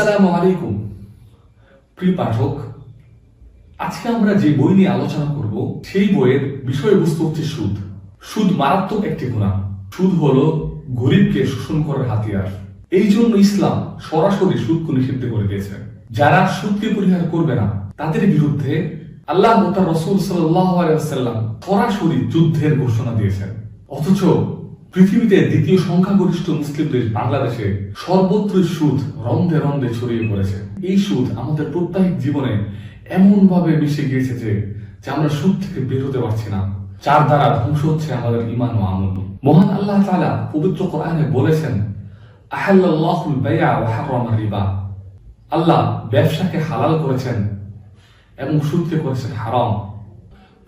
আসসালামু আলাইকুম। প্রিয় পাঠক, আজকে আমরা যে বই নিয়ে আলোচনা করব, সেই বইয়ের বিষয়বস্তু হচ্ছে সুদ। সুদ মারাত্মক একটি গুণা। সুদ হলো গরিবকে শোষণ করার হাতিয়ার। এই জন্য ইসলাম সরাসরি সুদকে নিষিদ্ধ করে দিয়েছে। যারা সুদকে পরিহার করবে না, তাদের বিরুদ্ধে আল্লাহ রসুল সাল্লাম সরাসরি যুদ্ধের ঘোষণা দিয়েছেন। অথচ পৃথিবীতে দ্বিতীয় সংখ্যাগরিষ্ঠ মুসলিম দেশ বাংলাদেশে সর্বত্র সুদ রন্ধে রন্ধে ছড়িয়ে পড়েছে। এই সুদ আমাদের প্রত্যেক জীবনে এমন ভাবে মিশে গিয়েছে যে আমরা সুদ থেকে বের হতে পারছি না। যার দ্বারা ধ্বংস হচ্ছে আমাদের ইমান ও আমল। মহান আল্লাহ তাআলা পবিত্র কোরআনে বলেছেন রিবা। আল্লাহ ব্যবসাকে হালাল করেছেন এবং সুদকে করেছেন হারাম।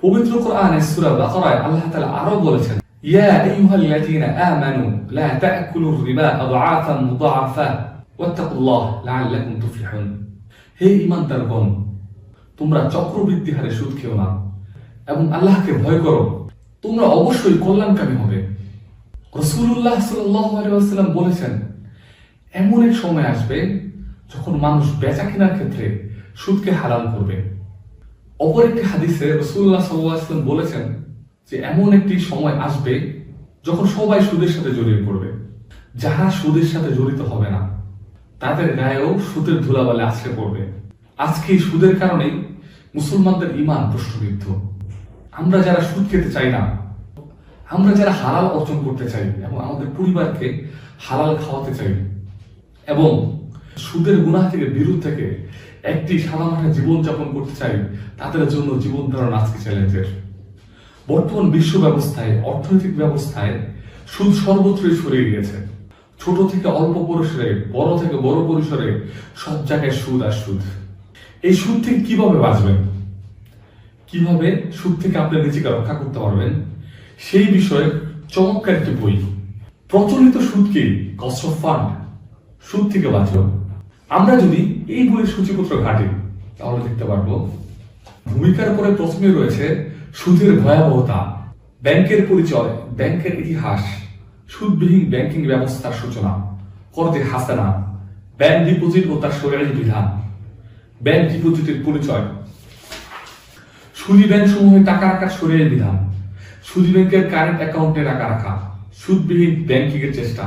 পবিত্র কোরআনে সূরা বাকারায় আল্লাহ তাআলা আরও বলেছেন ইয়া আইয়ুহাল্লাযীনা আমানু লা তা'কুলুর রিবা আদআফান মুদাআফা ওয়াত্তাকুল্লাহ লাআল্লাকুম তুফলিহুন হে ঈমানদারগণ তোমরা চক্রবৃদ্ধি হারে সুদ খেও না এবং আল্লাহকে ভয় করো। তোমরা অবশ্যই কল্যাণকামী হবে। রসুল্লাহ সাল্লাম বলেছেন, এমন এক সময় আসবে যখন মানুষ বেচা কেনার ক্ষেত্রে সুদকে হালাল করবে। অপর একটি হাদিসে রসুল্লাহ সাল্লাম বলেছেন যে এমন একটি সময় আসবে যখন সবাই সুদের সাথে জড়িয়ে পড়বে। যারা সুদের সাথে জড়িত হবে না, তাদের গায়েও সুদের ধুলাবালে আছড়ে পড়বে। আজকে সুদের কারণেই মুসলমানদের ইমান প্রশ্নবিদ্ধ। আমরা যারা সুদ খেতে চাই না, আমরা যারা হালাল অর্জন করতে চাই এবং আমাদের পরিবারকে হালাল খাওয়াতে চাই এবং সুদের গুণা থেকে বিরুদ্ধ থেকে একটি সাধারণ জীবনযাপন করতে চাই, তাদের জন্য জীবন ধারণ আজকে চ্যালেঞ্জের। বর্তমান বিশ্ব ব্যবস্থায়, অর্থনৈতিক ব্যবস্থায় সুদ সর্বত্রই ছড়িয়ে গিয়েছে। ছোট থেকে অল্প পরিসরে, বড় থেকে বড় পরিসরে সব জায়গায় সুদ আর সুদ। এই সুদ থেকে কীভাবে বাঁচবেন? কীভাবে সুদ থেকে আপনি নিজেকে রক্ষা করতে পারবেন? সেই বিষয়ে চমৎকার একটি বই। প্রচলিত সুদ কি? Cost of fund. সুদ থেকে বাঁচো আমরা যদি এই বইয়ের সূচিপত্র ঘাটি, তাহলে দেখতে পারব, ভূমিকার পরে প্রথমে রয়েছে সুদের ভয়াবহতা, ব্যাংকের পরিচয়, ব্যাংকের ইতিহাস, সুদবিহীন ব্যাংকিং ব্যবস্থার সূচনা, করতে হাসানা ব্যাংক ডিপোজিট ও তার সরকারি বিধান। ব্যাংক ডিপোজিটের পরিচয়। সুদী ব্যাংক সমূহে টাকা রাখার সরিয়ে বিধান। সুদী ব্যাংকের কারেন্ট অ্যাকাউন্টে টাকা রাখা, সুদবিহীন ব্যাংকিং এর চেষ্টা।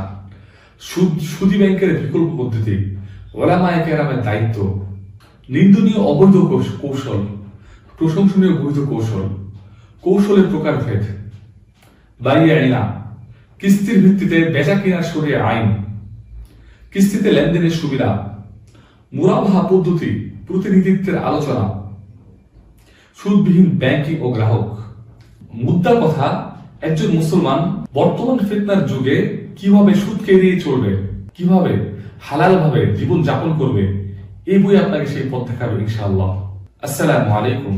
সুদ, সুদী ব্যাংকের বিকল্প পদ্ধতি, ওলামায়ে কেরামের দায়িত্ব। নিন্দনীয় অবৈধ কৌশল, প্রশংসনীয় বৈধ কৌশল। কৌশলের প্রকারভেদ বাইরে আইনা কিস্তির ভিত্তিতে বেচা কেনার সরিয়ে আইন। কিস্তিতে লেনদেনের সুবিধা, মুরাবাহা পদ্ধতি, প্রতিনিধিত্বের আলোচনা। সুদবিহীন ব্যাংকিং ও গ্রাহক। মুদ্রা কথা, একজন মুসলমান বর্তমান ফিতনার যুগে কীভাবে সুদকে এড়িয়ে চলবে, কীভাবে হালাল ভাবে জীবন যাপন করবে এই বই আপনাকে সেই পথ দেখাবে ইনশাআল্লাহ। আসসালামু আলাইকুম।